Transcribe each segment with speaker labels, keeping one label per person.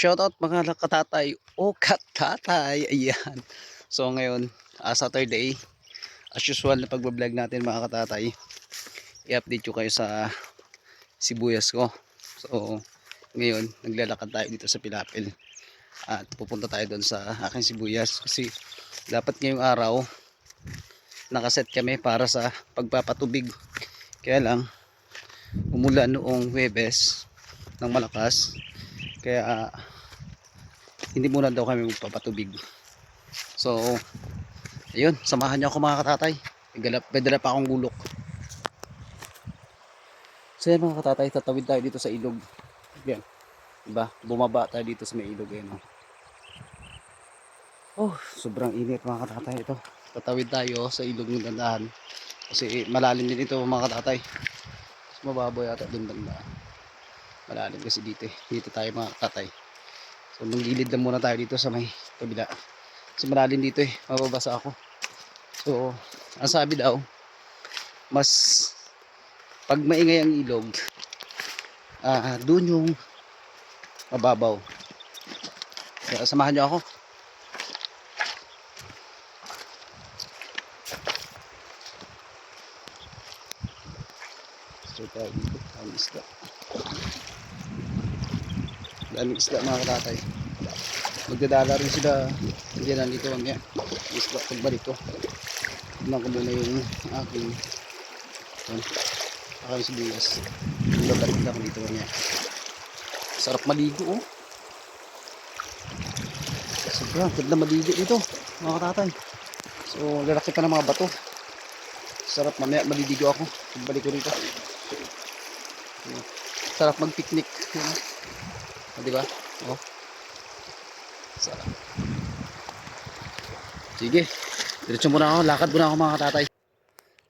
Speaker 1: Shoutout mga katatay. O katatay. Ayan. So ngayon, uh, Saturday, as usual na pagbablog natin mga katatay, i-update ko kayo sa sibuyas ko. So ngayon, naglalakad tayo dito sa Pilapil. At pupunta tayo doon sa aking sibuyas. Kasi dapat ngayong araw, nakaset kami para sa pagpapatubig. Kaya lang, umulan noong Webes ng malakas. Kaya ah, hindi muna daw kami magpapatubig. So, ayun, samahan niyo ako mga katatay. May dala- pa akong gulok. So yan mga katatay, tatawid tayo dito sa ilog. Yan. Diba? Bumaba tayo dito sa may ilog. Yan, oh. oh, sobrang init mga katatay ito. Tatawid tayo sa ilog ng dandahan. Kasi malalim din ito mga katatay. Mas mababaw yata dun dandaan. Malalim kasi dito eh. Dito tayo mga katatay. So manggilid lang muna tayo dito sa may kabila. Kasi malalim dito eh. Mababasa ako. So, ang sabi daw, mas pag maingay ang ilog, ah doon yung mababaw. Kaya samahan niyo ako. So tayo dito, ang isda. Daming isda mga katatay. Magdadala rin sila. Hindi na dito mamaya. Isda pagbalik ko. Tignan ko muna yung aking yun, aking sibuyas. Babalik lang ako dito mamaya. Sarap maligo oh. Sobrang ganda maligo dito mga katatay. So lalaki pa ng mga bato. Sarap mamaya maliligo ako. Pagbalik ko rito. Sarap mag-picnic. Yun. O, di ba? Oh. Sarap. Sige. Diretso muna ako. Lakad muna ako mga katatay.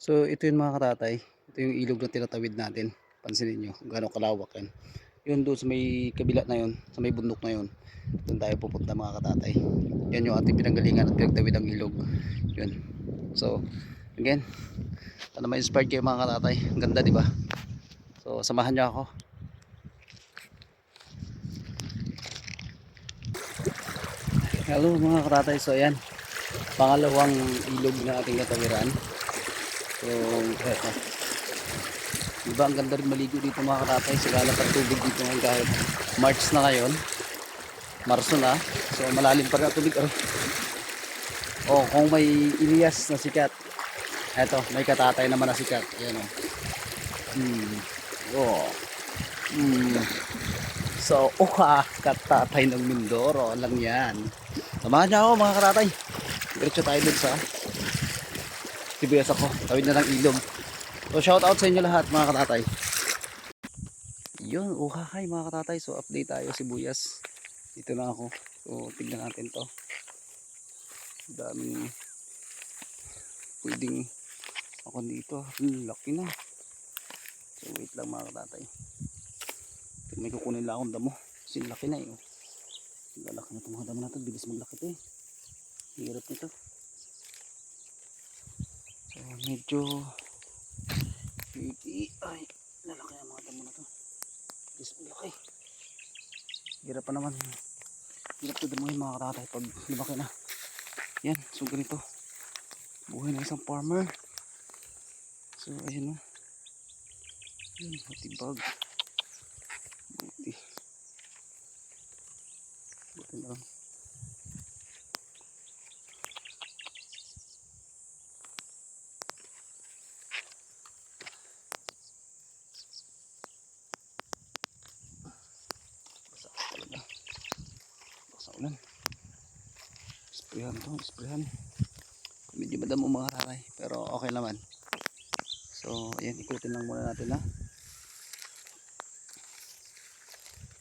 Speaker 1: So, ito yung mga katatay. Ito yung ilog na tinatawid natin. Pansinin nyo kung gaano kalawak yan. Yun doon sa may kabila na yun. Sa may bundok na yun. Doon tayo pupunta mga katatay. Yan yung ating pinanggalingan at pinagtawid ang ilog. Yun. So, again. Sana ma-inspired kayo mga katatay. Ang ganda di ba? So, samahan niyo ako. Hello mga katatay. So, ayan. Pangalawang ilog na ating katawiran. So, eto. Diba ang ganda rin maligo dito mga katatay. Sigala pa tubig dito ngayon kahit March na ngayon. Marso na. So, malalim pa rin ang tubig. Oh. oh, kung may Ilias na sikat. Eto, may katatay naman na sikat. Ayan o. Hmm. Oh. Hmm. So, uha, katatay ng Mindoro lang yan. Samahan niyo ako mga katatay. Diretso tayo dun sa Sibuyas ako. Tawid na ng ilog. So, shout out sa inyo lahat mga katatay. Yun, uhahay mga katatay. So, update tayo Sibuyas. Dito na ako. So, tignan natin to. Daming pwedeng ako dito. Hmm, laki na. So, wait lang mga katatay. May kukunin lang akong damo. Kasi laki na eh. oh. Lalaki na itong mga damo na ito. Bilis maglaki ito eh. Hirap nito. So, medyo ay lalaki ang mga damo na ito. Bilis maglaki. Hirap pa naman. Hirap ito damuhin mga katatay pag lumaki na. Yan. So, ganito. Buhay ng isang farmer. So, ayun o. Yun, hatibag. Buti na lang. Basa talaga. Basa ulan. Sprayan to, sprayan. Medyo madamo mga karay, pero okay naman. So, ayan, ikutin lang muna natin ha.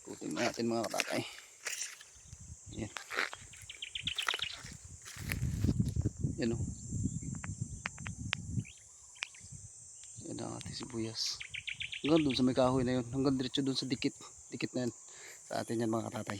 Speaker 1: Ikutin muna natin mga katatay. Ayan. Yan o. Yan ang ating sibuyas. Hanggang dun sa may kahoy na yun. Hanggang diretso dun sa dikit. Dikit na yan. Sa atin yan mga katatay.